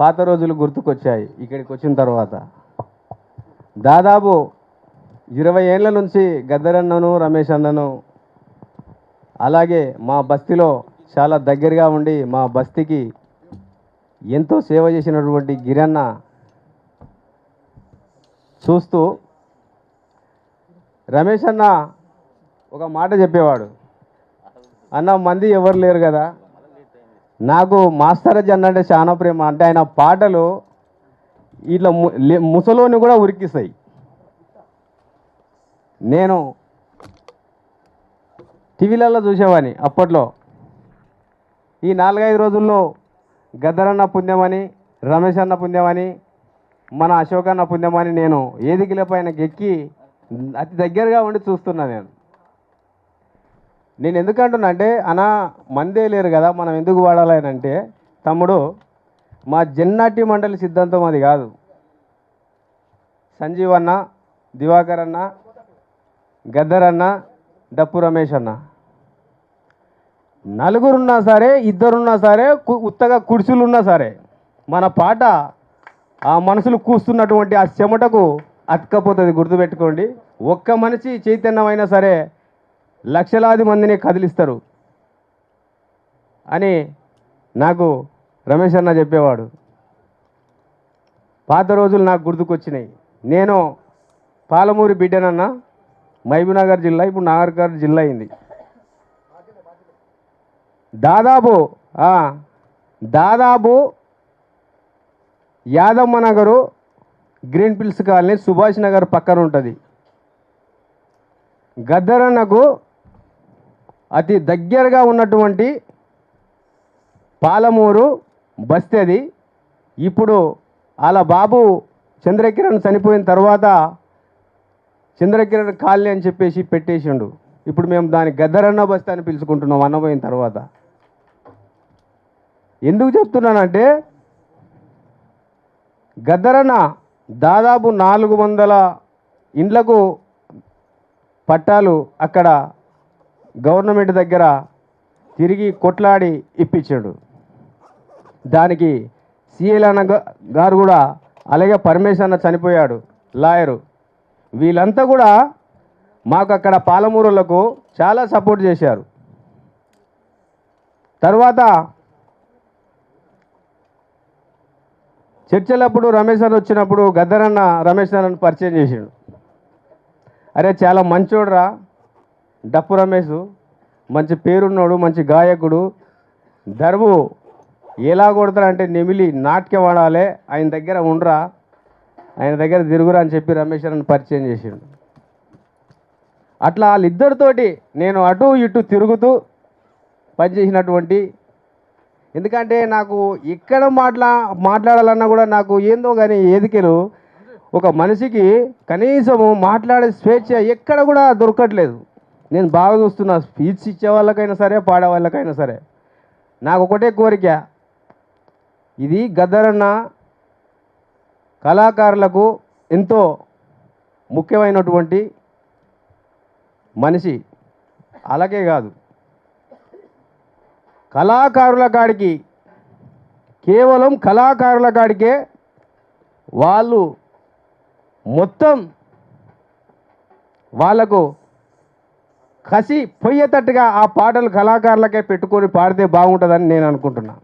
పాత రోజులు గుర్తుకొచ్చాయి. ఇక్కడికి వచ్చిన తర్వాత. దాదాపు ఇరవై ఏళ్ళ నుంచి గద్దరన్నను రమేష్ అన్నను అలాగే మా బస్తీలో చాలా దగ్గరగా ఉండి మా బస్తీకి ఎంతో సేవ చేసినటువంటి గిరన్న చూస్తూ రమేష్ అన్న ఒక మాట చెప్పేవాడు. అన్న మంది ఎవరు లేరు కదా? నాకు మాస్టరజ్ జన్ అంటే చాలా ప్రేమ. అంటే ఆయన పాటలు ఇట్లా ము- లే- ముసలోని కూడా ఉరికిస్తాయి. నేను టీవీలలో చూసేవాని అప్పట్లో. ఈ నాలుగైదు రోజుల్లో గద్దరన్న పుణ్యమని రమేష్ అన్న పుణ్యమని మన అశోక్ అన్న పుణ్యమని నేను ఏదిగిలపైన ఎక్కి అతి దగ్గరగా ఉండి చూస్తున్నా నేను. నేను ఎందుకు అంటున్నా అంటే అనా మందే లేరు కదా మనం ఎందుకు వాడాలి అంటే తమ్ముడు మా జన్నాటి మండలి సిద్ధాంతం అది కాదు. సంజీవ్ అన్న దివాకర్ అన్న గద్దర్ అన్న డప్పు రమేష్ అన్న. నలుగురున్నా సరే ఇద్దరున్నా సరే కు- ఉత్తగా కుర్చీలున్నా సరే మన పాట ఆ మనసులు కూస్తున్నటువంటి ఆ చెమటకు అతకపోతుంది గుర్తుపెట్టుకోండి. ఒక్క మనిషి చైతన్యమైనా సరే లక్షలాది మందిని కదిలిస్తారు అని నాకు రమేష్ అన్న చెప్పేవాడు. పాత రోజులు నాకు గుర్తుకొచ్చినాయి. నేను పాలమూరి బిడ్డనన్న మహబూబ్నగర్ జిల్లా ఇప్పుడు నాగర్కర్ జిల్లా అయింది. దాదాపు దాదాపు Yadamma Nagar green hills colony Subhash Nagar పక్కన ఉంటుంది. గద్దరన్నకు అతి దగ్గరగా ఉన్నటువంటి పాలమూరు బస్తీ అది ఇప్పుడు అలా బాబు చంద్రకిరణ్ చనిపోయిన తర్వాత చంద్రకిరణ్ కాలనీ అని చెప్పేసి పెట్టేసిండు. ఇప్పుడు మేము దాని గద్దరన్న బస్తీ అని పిలుచుకుంటున్నాం అన్నపోయిన తర్వాత. ఎందుకు చెప్తున్నానంటే గద్దరన్న దాదాపు నాలుగు వందల ఇండ్లకు పట్టాలు అక్కడ గవర్నమెంట్ దగ్గర తిరిగి కొట్లాడి ఇప్పించాడు. దానికి సిఎల్ అన్న గారు కూడా అలాగే పరమేశ్ అన్న చనిపోయాడు లాయరు. వీళ్ళంతా కూడా మాకు అక్కడ పాలమూరులకు చాలా సపోర్ట్ చేశారు. తర్వాత చర్చలప్పుడు రమేష్ అన్న వచ్చినప్పుడు గద్దరన్న రమేష్ అన్నను పరిచయం చేసాడు అరే చాలా మంచోడురా. డప్పు రమేష్ మంచి పేరున్నాడు మంచి గాయకుడు. దర్వు ఎలా కొడతారంటే నెమిలి నాట్యం ఆడాలి ఆయన దగ్గర ఉండరా ఆయన దగ్గర తిరుగురా అని చెప్పి రమేష్ అన్నను పరిచయం చేసిండు. అట్లా వాళ్ళిద్దరితోటి నేను అటు ఇటు తిరుగుతూ పనిచేసినటువంటి ఎందుకంటే నాకు ఎక్కడ మాట్లా మాట్లాడాలన్నా కూడా నాకు ఏందో కానీ ఏదికెలు ఒక మనిషికి కనీసము మాట్లాడే స్వేచ్ఛ ఎక్కడ కూడా దొరకట్లేదు. నేను బాగా చూస్తున్నా. స్పీచ్ ఇచ్చే వాళ్ళకైనా సరే పాడే వాళ్ళకైనా సరే. నాకు ఒకటే కోరిక. ఇది గద్దరన్న కళాకారులకు ఎంతో ముఖ్యమైనటువంటి మనిషి. అలాగే కాదు. కళాకారుల కాడికి కేవలం కళాకారుల కాడికే వాళ్ళు మొత్తం వాళ్ళకు కసి పొయ్యేటట్టుగా ఆ పాటలు కళాకారులకే పెట్టుకొని పాడితే బాగుంటుందని నేను అనుకుంటున్నా.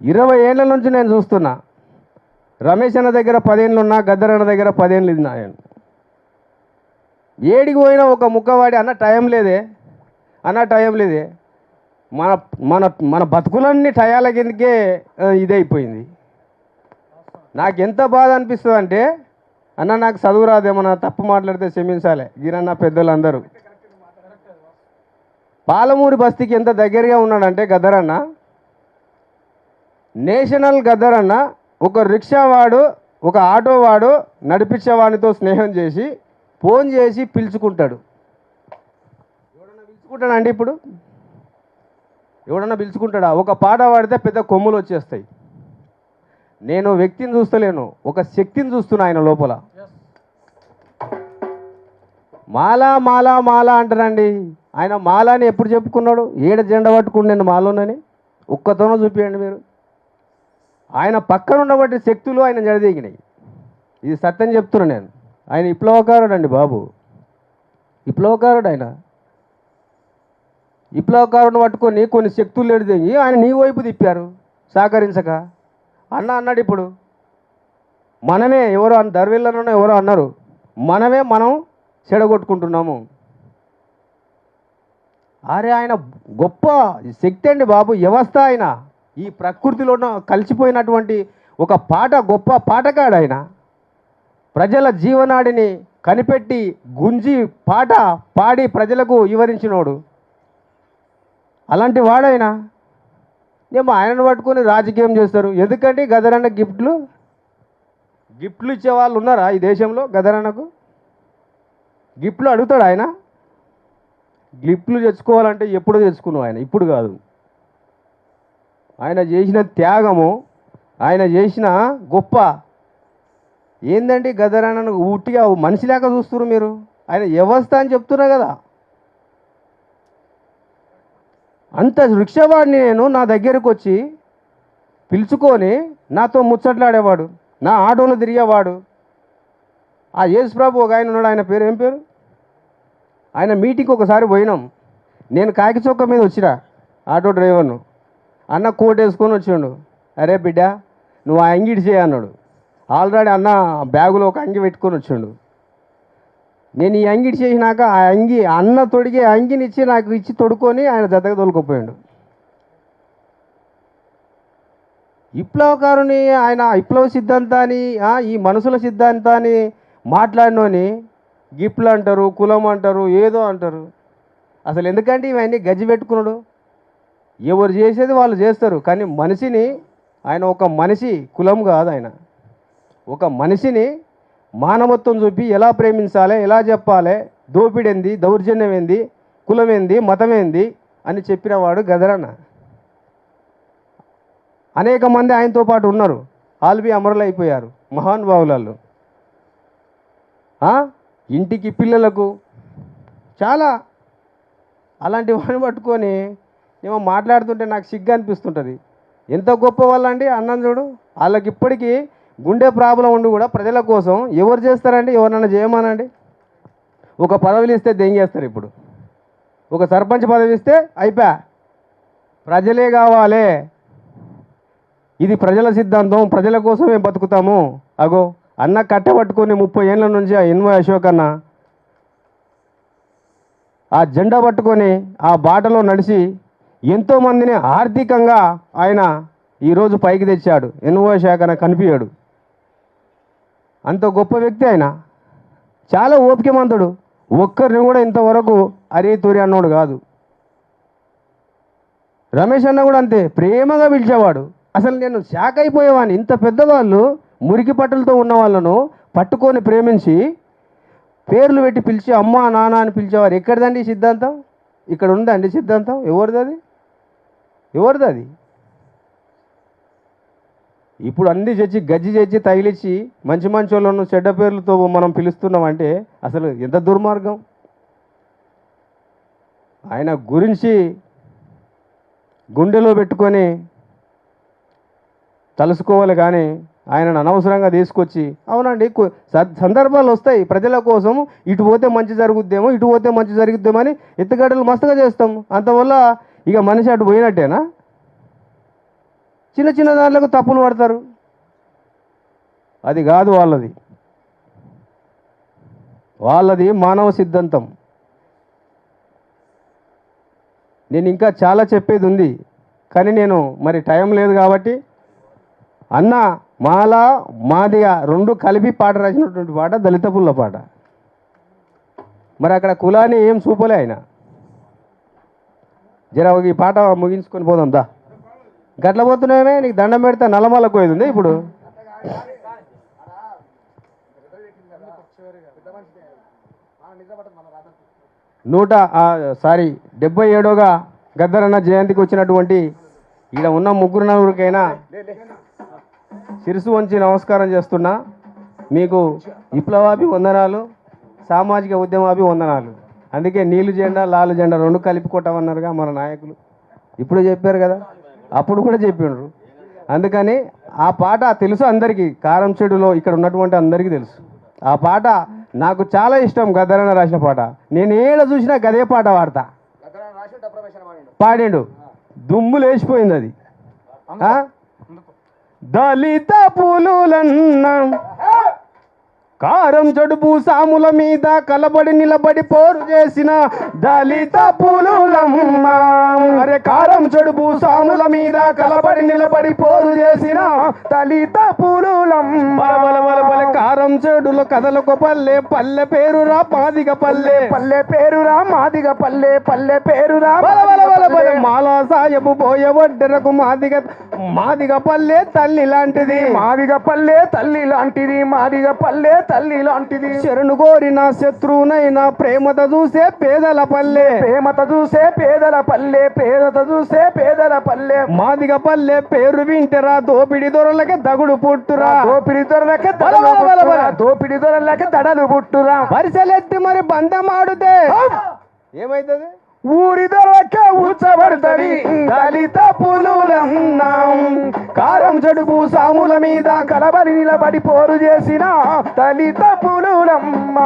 ఇరవై ఏళ్ళ నుంచి నేను చూస్తున్నా. రమేష్ అన్న దగ్గర పదేళ్ళు ఉన్నా గద్దర్ అన్న దగ్గర పదేళ్ళు ఉన్నా నేను. ఏడికి పోయినా ఒక ముక్కవాడి అన్న టైం లేదే. అన్న టైం లేదే. మన మన మన బతుకులన్నీ టయాల కిందకే ఇదైపోయింది. నాకు ఎంత బాధ అనిపిస్తుంది అంటే అన్న నాకు చదువు రాదేమన్నా తప్పు మాట్లాడితే క్షమించాలి. గిరన్న పెద్దలందరూ పాలమూరి బస్తీకి ఎంత దగ్గరగా ఉన్నాడంటే గద్దరన్న నేషనల్ గద్దరన్న ఒక రిక్షా వాడు ఒక ఆటో వాడు నడిపించేవాడితో స్నేహం చేసి ఫోన్ చేసి పిలుచుకుంటాడు. ఎవడన్నా పిలుచుకుంటాడండి ఇప్పుడు? ఎవడన్నా పిలుచుకుంటాడా? ఒక పాట పాడితే పెద్ద కొమ్ములు వచ్చేస్తాయి. నేను వ్యక్తిని చూస్తలేను ఒక శక్తిని చూస్తున్నా ఆయన లోపల. మాలా మాలా మాలా అంటారండి. ఆయన మాలాని ఎప్పుడు చెప్పుకున్నాడు? ఏడ జెండా పట్టుకుని నేను మాలోనని? ఒక్కతోనో చూపించండి మీరు. ఆయన పక్కన ఉన్నటువంటి శక్తులు ఆయన జడదీగినాయి. ఇది సత్యం చెప్తున్నా నేను. ఆయన విప్లవకారుడు అండి బాబు. విప్లవకారుడు ఆయన. విప్లవకారుని పట్టుకొని కొన్ని శక్తులు ఎడిదేగి ఆయన నీ వైపు తిప్పారు. సహకరించక. అన్న అన్నాడు ఇప్పుడు. మనమే ఎవరో అన్న దర్విల్లనో ఎవరో అన్నారు. మనమే మనం చెడగొట్టుకుంటున్నాము. అరే ఆయన గొప్ప శక్తి అండి బాబు వ్యవస్థ ఆయన. ఈ ప్రకృతిలో ఉన్న కలిసిపోయినటువంటి ఒక పాట గొప్ప పాటగాడు ఆయన. ప్రజల జీవనాడిని కనిపెట్టి గుంజి పాట పాడి ప్రజలకు వివరించినోడు. అలాంటి వాడైనా నేను ఆయనను పట్టుకొని రాజకీయం చేస్తారు. ఎందుకంటే గదరన్న గిఫ్ట్లు? గిఫ్ట్లు ఇచ్చే వాళ్ళు ఉన్నారా ఈ దేశంలో గదరన్నకు? గిఫ్ట్లు అడుగుతాడు ఆయన. గిఫ్ట్లు తెచ్చుకోవాలంటే ఎప్పుడు తెచ్చుకున్నావు ఆయన. ఇప్పుడు కాదు. ఆయన చేసిన త్యాగము ఆయన చేసిన గొప్ప ఏందండి గదరన్నను ఉట్టిగా మనిషి లేక చూస్తున్నారు మీరు. ఆయన వ్యవస్థ అని చెప్తున్నా కదా. అంత వృక్షవాడిని నేను నా దగ్గరకు వచ్చి పిలుచుకొని నాతో ముచ్చట్లాడేవాడు నా ఆటోలో తిరిగేవాడు. ఆ యేసు ప్రభు ఒక ఆయన ఉన్నాడు ఆయన పేరు ఏం పేరు? ఆయన మీటింగ్కి ఒకసారి పోయినాం. నేను కాకి చొక్క మీద వచ్చిరా ఆటో డ్రైవర్ను. అన్న కోట్ వేసుకొని వచ్చిండు. అరే బిడ్డ నువ్వు ఆ అంగిడి చేయన్నాడు ఆల్రెడీ అన్న బ్యాగులో ఒక అంగి పెట్టుకొని వచ్చిండు. నేను ఈ అంగిడి చేసినాక ఆ అంగి అన్న తొడిగే అంగిని ఇచ్చి నాకు ఇచ్చి తొడుకొని ఆయన జతగా తోలుకుపోయాడు. విప్లవకారుని ఆయన విప్లవ సిద్ధాంతాన్ని ఈ మనుషుల సిద్ధాంతాన్ని మాట్లాడినోని గిఫ్ట్లు అంటారు కులం అంటారు ఏదో అంటారు. అసలు ఎందుకంటే ఇవన్నీ గజ్జి పెట్టుకున్నాడు. ఎవరు చేసేది వాళ్ళు చేస్తారు. కానీ మనిషిని ఆయన ఒక మనిషి కులం కాదు ఆయన. ఒక మనిషిని మానవత్వం చూపి ఎలా ప్రేమించాలి ఎలా చెప్పాలి దోపిడేంది దౌర్జన్యం ఏంది కులం ఏంది మతం ఏంది అని చెప్పినవాడు గదరన్న. అనేక మంది ఆయనతో పాటు ఉన్నారు. ఆల్బీ అమరులు అయిపోయారు. మహానుభావులలో ఇంటికి పిల్లలకు చాలా అలాంటి వాడిని పట్టుకొని ఏమో మాట్లాడుతుంటే నాకు సిగ్గు అనిపిస్తుంటుంది. ఎంత గొప్ప వాళ్ళండి అన్నం చూడు. వాళ్ళకి ఇప్పటికీ గుండె ప్రాబ్లం ఉండి కూడా ప్రజల కోసం ఎవరు చేస్తారండి? ఎవరినైనా చేయమనండి? ఒక పదవులు ఇస్తే దెంగేస్తారు ఇప్పుడు? ఒక సర్పంచ్ పదవి ఇస్తే అయిపోయా ప్రజలే కావాలి. ఇది ప్రజల సిద్ధాంతం ప్రజల కోసం మేము బతుకుతాము. అగో అన్న కట్టబట్టుకొని ముప్పై ఏళ్ళ నుంచి ఆ ఎన్వై అశోక్ అన్న ఆ జెండా పట్టుకొని ఆ బాటలో నడిచి ఎంతోమందిని ఆర్థికంగా ఆయన ఈరోజు పైకి తెచ్చాడు. ఎన్వో శాఖన కనిపించాడు అంత గొప్ప వ్యక్తి ఆయన. చాలా ఓపికమంతుడు. ఒక్కరిని కూడా ఇంతవరకు అరే తూరి అన్నోడు కాదు. రమేష్ అన్న కూడా అంతే ప్రేమగా పిలిచేవాడు. అసలు నేను షాక్ అయిపోయేవాడిని. ఇంత పెద్దవాళ్ళు మురికి పట్టులతో ఉన్న వాళ్ళను పట్టుకొని ప్రేమించి పేర్లు పెట్టి పిలిచి అమ్మ నాన్న అని పిలిచేవారు. ఎక్కడిదండి సిద్ధాంతం? ఇక్కడ ఉందండి సిద్ధాంతం? ఎవరిది అది? ఎవరిది అది? ఇప్పుడు అన్ని తెచ్చి గజ్జి తెచ్చి తగిలిచ్చి మంచి మంచి వాళ్ళను చెడ్డ పేర్లతో మనం పిలుస్తున్నామంటే అసలు ఎంత దుర్మార్గం? ఆయన గురించి గుండెలో పెట్టుకొని తలుసుకోవాలి కానీ ఆయనను అనవసరంగా తీసుకొచ్చి అవునండి సందర్భాలు వస్తాయి ప్రజల కోసం ఇటు పోతే మంచి జరుగుద్దేమో ఇటు పోతే మంచి జరుగుద్దేమో అని ఎత్తుగడలు మస్తుగా చేస్తాం. అంతవల్ల ఇక మనిషి అటు పోయినట్టేనా? చిన్న చిన్న దాంట్లకు తప్పులు పడతారు. అది కాదు వాళ్ళది. వాళ్ళది మానవ సిద్ధాంతం. నేను ఇంకా చాలా చెప్పేది ఉంది కానీ నేను మరి టైం లేదు కాబట్టి అన్న మాల మాదిగా రెండు కలిపి పాట రాసినటువంటి పాట దళిత పుల్ల పాట. మరి అక్కడ కులాన్ని ఏం చూపలే ఆయన. జర ఒక ఈ పాట ముగించుకొని పోదాం దా. గట్ల పోతున్నామే నీకు దండం పెడితే నల్లమల్ల కోయేది ఉంది ఇప్పుడు? నూట సారీ డెబ్బై ఏడోగా గద్దరన్న జయంతికి వచ్చినటువంటి ఇక్కడ ఉన్న ముగ్గురు నలుగురికైనా శిరసు వంచి నమస్కారం చేస్తున్నా. మీకు విప్లవాభి వందనాలు సామాజిక ఉద్యమాభి వందనాలు. అందుకే నీళ్ళు జెండా లాలు జెండా రెండు కలిపి కొట్టమన్నారుగా మన నాయకులు. ఇప్పుడు చెప్పారు కదా అప్పుడు కూడా చెప్పిండ్రు అందుకని ఆ పాట తెలుసు అందరికీ కారం చెడులో ఇక్కడ ఉన్నటువంటి అందరికీ తెలుసు. ఆ పాట నాకు చాలా ఇష్టం గద్దరన్న రాసిన పాట. నేను ఏడ చూసినా గదే పాట పాడతా. పాడిండు. దుమ్ము లేచిపోయింది అది? దళిత పులులన్న. కారం జడుపు సాముల మీద కలబడి నిలబడి పోరు చేసిన దళిత పులులమ్మ. అరే కారం జడుపు సాముల మీద కలబడి నిలబడి పోరు చేసిన దళిత పులులమ్మ. బల కారం చెడుల కథలకు పల్లె పల్లె పేరురా మాదిగ పల్లె. పల్లె పేరురా మాదిగ పల్లె పల్లె పేరురా మాలా సాయపు పోయే వడ్డెరకు మాదిగ మాదిగ పల్లె తల్లి లాంటిది. మాదిగ పల్లె తల్లి లాంటిది మాదిగ పల్లె తల్లి లాంటిది. శరణు కోరిన శత్రువునైనా ప్రేమత చూసే పేదల పల్లె. ప్రేమత చూసే పేదల పల్లె పేదత చూసే పేదల పల్లె. మాదిగ పల్లె పేరు వింటరా దోపిడి దొరలకి దగుడు పుట్టురా. దోపిడి దొరలకి. దోపిడి దొరలకి దడలు పుట్టురా. వరిసెలెత్తి మరి బంధం ఆడితే. ఏమైతుంది? ఊరి దొరలకే ఉచ్చబడుతుంది దళిత పులులన్నాం. కారం జడుపు సాముల మీద కలబడి నిలబడి పోరు చేసిన దళిత పులులమ్మ.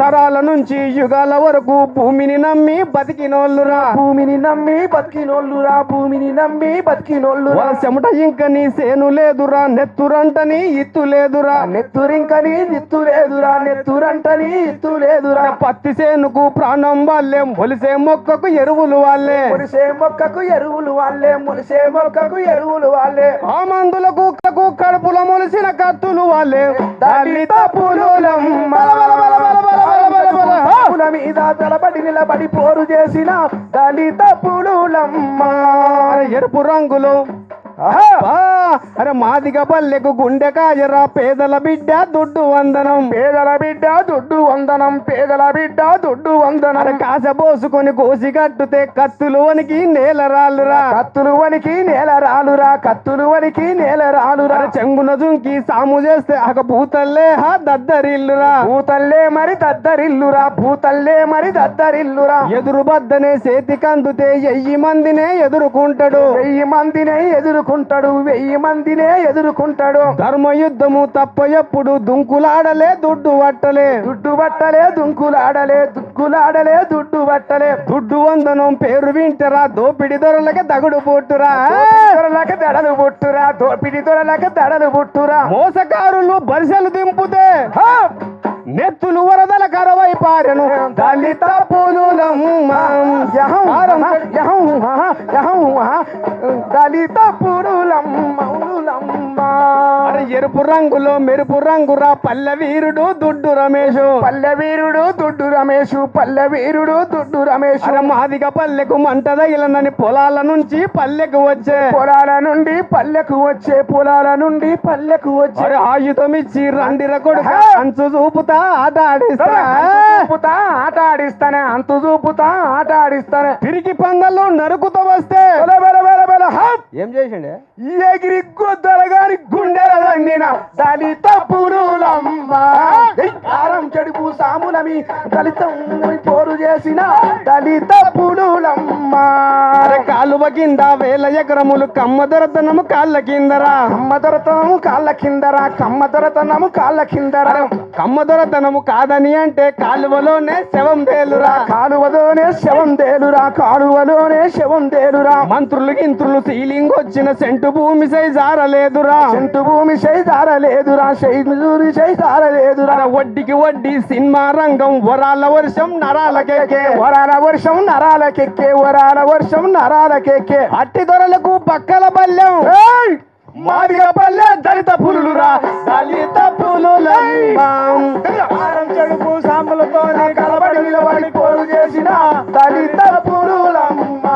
తరాల నుంచి యుగాల వరకు భూమిని నమ్మి బతికినోళ్ళురా. భూమిని నమ్మి బతికినోళ్ళురా భూమిని నమ్మి బతికినోళ్ళురా. వాళ్ళ చెమట ఇంక నీ సేను లేదురా నెత్తురంటని ఇత్తు లేదురా. నెత్తురింకని నిత్తు లేదురా నెత్తురంటని ఇత్తు లేదురా. పత్తి సేనుకు ప్రాణం వాళ్ళే మొలిసే మొక్కకు ఎరువులు వాళ్ళే. మునిసే మొక్కకు ఎరువులు వాళ్ళే మునిసే మొక్కకు ఎరువులు వాళ్ళే. ఆ మందుల కుక్కకు కడుపుల ములిసిన కత్తులు వాళ్ళే. దళిత పులుల. మీద తలబడి నిలబడి పోరు చేసిన దళిత పులు ఎరుపు రంగులు. అరే మాదిగ పల్లెకు గుండె కాయరా పేదల బిడ్డ దుడ్డు వందనం. పేదల బిడ్డ దుడ్డు వందనం పేదల బిడ్డ దుడ్డు వందనం. కాస పోసుకొని కోసి కట్టుతే కత్తులు వనికి నేల రాళ్ళురా కత్తులు వనికి నేల రాలురా కత్తులు వనికి నేల రాలురా. చెంగున జుంకి సాము చేస్తే అక భూతల్లే హా దద్దరిల్లురా. భూతల్లే మరి దద్దరిల్లురా భూతల్లే మరి దద్దరిల్లురా. ఎదురు బద్దనే చేతికి అందుతే ఎయ్యి మందినే ఎదుర్కొంటాడు. వెయ్యి మందినే ఎదుర్కొంటాడు వెయ్యి మందినే ఎదుర్కొంటాడు. ధర్మ యుద్ధము తప్ప ఎప్పుడు దుంకులాడలే దుడ్డు పట్టలే. దుడ్డు బట్టలే దుంకులాడలే దుగ్గులాడలే దుడ్డు బట్టలే దుడ్డు వందనం పేరు వింటరా దోపిడి దొరలకి దగుడు పోటురా దొరలకు దడలు పుట్టురా దోపిడి దొరలకు దడలు పుట్టురా. మోసకారులు బరిసెలు దింపుతే! నెత్తులు వరదల కరవై పారెను. దళిత పులులమ్మ. ఎరుపు రంగులో మెరుపు రంగురా పల్లె వీరుడు దుడ్డు రమేషు. పల్లె వీరుడు దుడ్డు రమేషు పల్లె వీరుడు దుడ్డు రమేషు. మాదిగ పల్లెకు మంట తగిలనని పొలాల నుంచి పల్లెకు వచ్చే. పొలాల నుండి పల్లెకు వచ్చే పొలాల నుండి పల్లెకు వచ్చే. ఆయుధం ఇచ్చి రండిర కొడుక అంచు చూపుతా ఆట ఆడిస్తా. చూపుతా ఆట ఆడిస్తానే అంతు చూపుతా ఆట ఆడిస్తానే. తిరిగి పంగల్లో నరుకుతూ వస్తే. ఏం చేసిండే? ఎగిరి గొద్దల గారి గుండెల దండిన దళిత చెడుపు సాములమి దళితం పోరు చేసిన దళిత కాలువ కింద వేల ఎకరములు కమ్మ దొరతనము కాళ్ళ కిందరా? కమ్మ దొరతనము కాళ్ళ కిందరా? కమ్మ దొరతనము కాళ్ళ కిందరా? కమ్మ దొరతనము కాదని అంటే కాలువలోనే శవం తేలురా? కాలువలోనే శవం తేలురా కాలువలోనే శవం తేలురా. మంత్రులు గింత్రులు సీలింగ్ వచ్చిన సెంటు భూమి సై జారలేదురా. చెంటు భూమి శై జారలేదురా. శైదూరి శై జారలేదురా. అరే వడ్డీకి వడ్డీ సినిమా రంగం వరాల వర్షం నరాలకెక్కే వరాల వర్షం నరాలకెక్కే వరాల వర్షం నరాలకెక్కే అట్టి దొరలకు పక్కల ఏయ్! మాదిగ పల్లె దళిత పులులురా. దళిత. ఆరం చెడుపు సాములతోనే కలబడి నిలబడి పోరు చేసిన దళిత పురులమ్మ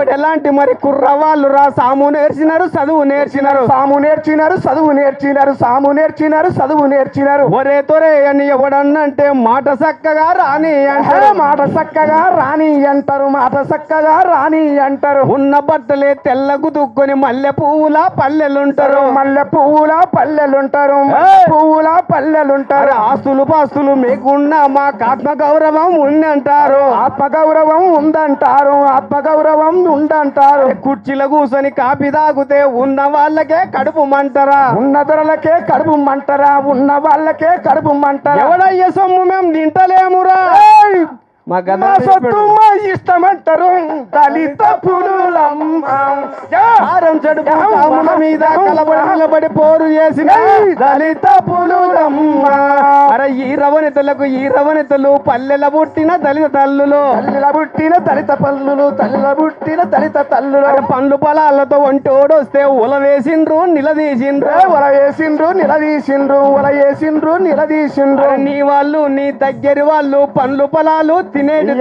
కోడెలాంటి మరి కుర్రవాళ్ళు రా? సాము నేర్చినారు చదువు నేర్చినారు. సాము నేర్చినారు చదువు నేర్చినారు. సాము నేర్చినారు చదువు నేర్చినారు. ఒరే తొరే అని ఎవడన్నంటే మాట చక్కగా రాని అంటారు. మాట చక్కగా రాని అంటారు మాట చక్కగా రాని అంటారు. ఉన్న బట్టలే తెల్లగు దుక్కుని మల్లె పువ్వుల పల్లెలుంటారు. మల్లె పువ్వుల పల్లెలుంటారు! పువ్వుల పల్లెలుంటారు. ఆస్తులు పాస్తులు మీకున్న మా ఆత్మ గౌరవం ఉంది అంటారు ఆత్మగౌరవం ఉందంటారు ఆత్మగౌరవం ఉండంటారు. కుర్చీలో కూర్చొని కాపీ తాగితే ఉన్న వాళ్ళకే కడుపు మంటరా? ఉన్న ధరలకే కడుపు మంటరా? ఉన్న వాళ్ళకే కడుపు మంటరా? ఎవడయ్య సొమ్ము మేము తింటలేమురా! మా గద ఇష్టమంటారు దళిత పులులమ్మ ఆరం చెడు మీద కలబడి నిలబడి పోరు చేసిన దళిత పులులమ్మ. అరే ఈ రవనితులకు ఈ రవనితులు పల్లెల పుట్టిన దళిత తల్లులు. తల్లిల పుట్టిన దళిత పల్లులు తల్లిల పుట్టిన దళిత తల్లులు. పండ్లు పొలాలతో ఒంటోడొస్తే ఉల వేసిండ్రు నిలదీసిండ్రు వల వేసిండ్రు నిలదీసిండ్రు వల వేసిండ్రు నిలదీసిండ్రు నీ వాళ్ళు నీ దగ్గరి వాళ్ళు పండ్లు పొలాలు తినేటి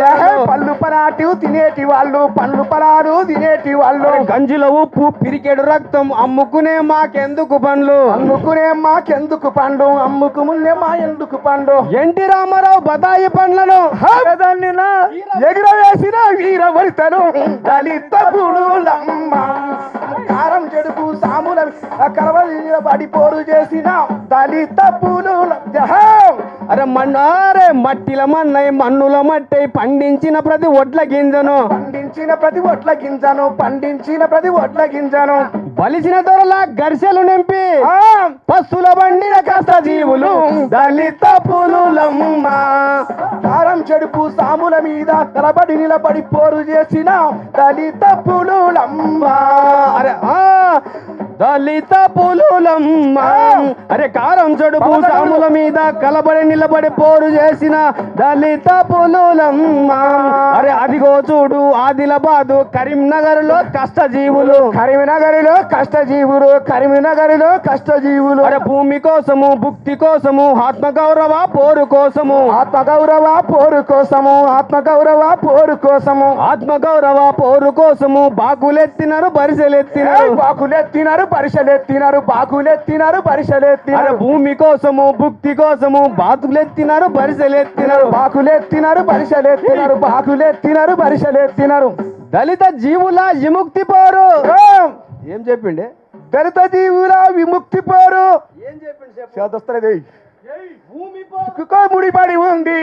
పళ్ళు పరాటి తినేటి వాళ్ళు పండ్లు పరారు తినేటి వాళ్ళు. గంజిలో ఉప్పు పిరికెడు రక్తం అమ్ముకునే మాకెందుకు పండ్లు? అమ్ముకునే మాకెందుకు పండు? అమ్ముకు ముందే మా ఎందుకు పండు? ఎన్టీ రామారావు బతాయి పండ్లను. ఎగురవేసిన వీర వరితను దళిత కారం చెడుపు సాముల కరవలి నిలబడి పోరు చేసిన పులుల జహం అరే మన్ను అరే మట్టిల మన్నై మన్నుల మట్టై పండించిన ప్రతి ఒడ్ల గింజను. పండించిన ప్రతి ఒట్ల గింజను పండించిన ప్రతి ఒట్ల గింజను. బలిసిన దొరల గరిసెలు నింపి ఆ, పస్తుల బండిన కష్ట జీవులు దళిత పులులమ్మ. కారం చెడుపు సాముల మీద కలబడి నిలబడి పోరు చేసిన దళిత పులులమ్మ. అరే ఆ. దళిత పులులమ్మ అరే కారం చెడుపు సాముల మీద కలబడి నిలబడి పోరు చేసిన దళిత పులులమ్మ అరే అదిగో చూడు ఆదిలాబాదు కరీంనగర్లో కష్టజీవులు. కరీంనగర్లో కష్టజీవులు కరీంనగర్లో కష్టజీవులు. అరే భూమి కోసము భుక్తి కోసము ఆత్మగౌరవ పోరు కోసము. ఆత్మగౌరవ పోరు కోసము ఆత్మగౌరవ పోరు కోసము. ఆత్మగౌరవ పోరు కోసము బాకులెత్తినారు బరిసెలెత్తినారు. బాకులెత్తినారు పరిసలెత్తినారు బాకులెత్తినారు అరే పరిసలెత్తినారు భూమి కోసము భుక్తి కోసము బాతులెత్తినారు బరిసెలెత్తినారు బాకులెత్తినారు పరిసలెత్తినారు బాకులెత్తినారు పరిసలెత్తినారు దళిత జీవుల విముక్తి పోరు. ఏం? చెప్పిండే? దళిత జీవుల విముక్తి పోరు. ఏం చెప్పిండు ముడిపడి ఉంది.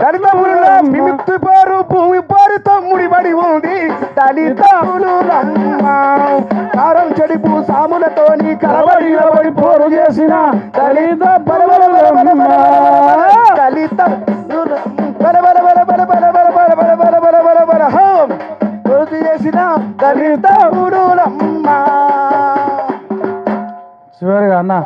దళితముల మిమిక్తి పేరు భూమి పారుతో ముడిపడి ఉంది. దళితములు కారం చెడుపు సాములతోని కలబడి నిలబడి పోరు చేసిన దళిత దళిత చేసిన దళిత చివరిగా అన్న.